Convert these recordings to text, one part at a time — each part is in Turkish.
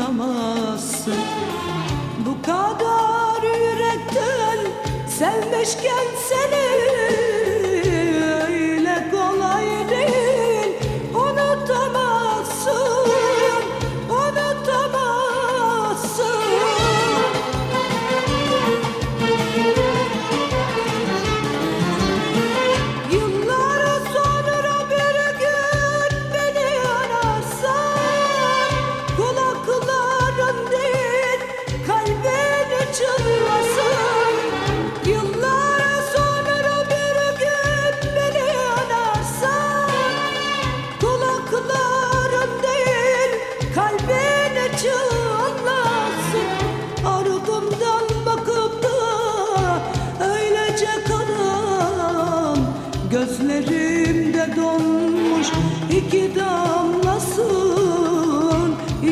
yıkamazsın Bu kadar yürekten sevmişken seni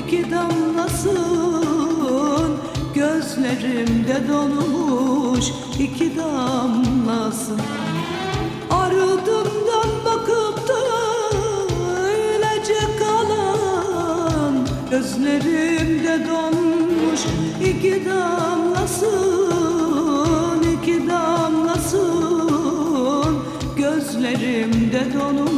iki damlasın Gözlerimde donmuş iki damlasın. Ardımdan bakıp da öylece kalan Gözlerimde donmuş iki damlasın iki damlasın. Gözlerimde donmuş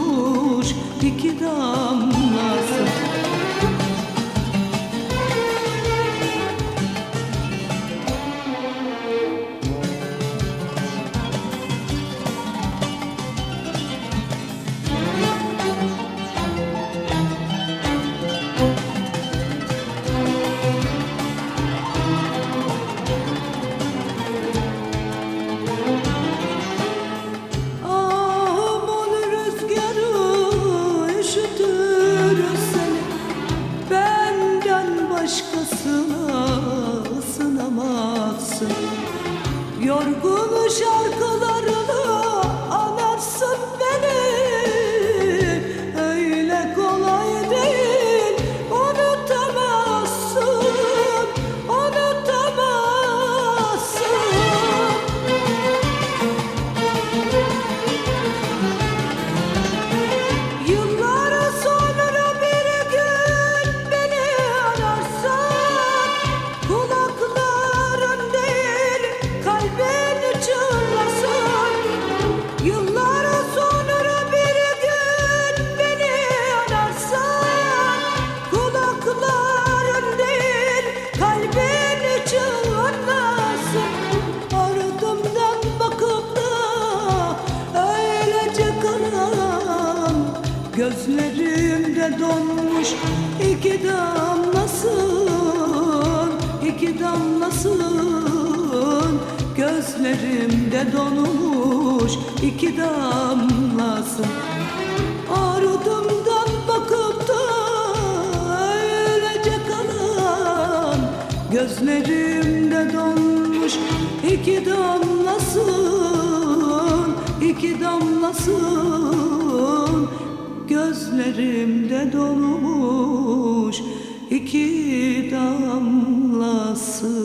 Yorgun şarkılarını Gözlerimde donmuş iki damlasın iki damlasın Gözlerimde donmuş iki damlasın Ardımdan bakıp da öylece kalan Gözlerimde donmuş iki damlasın iki damlasın Gözlerimde donmuş iki damlasın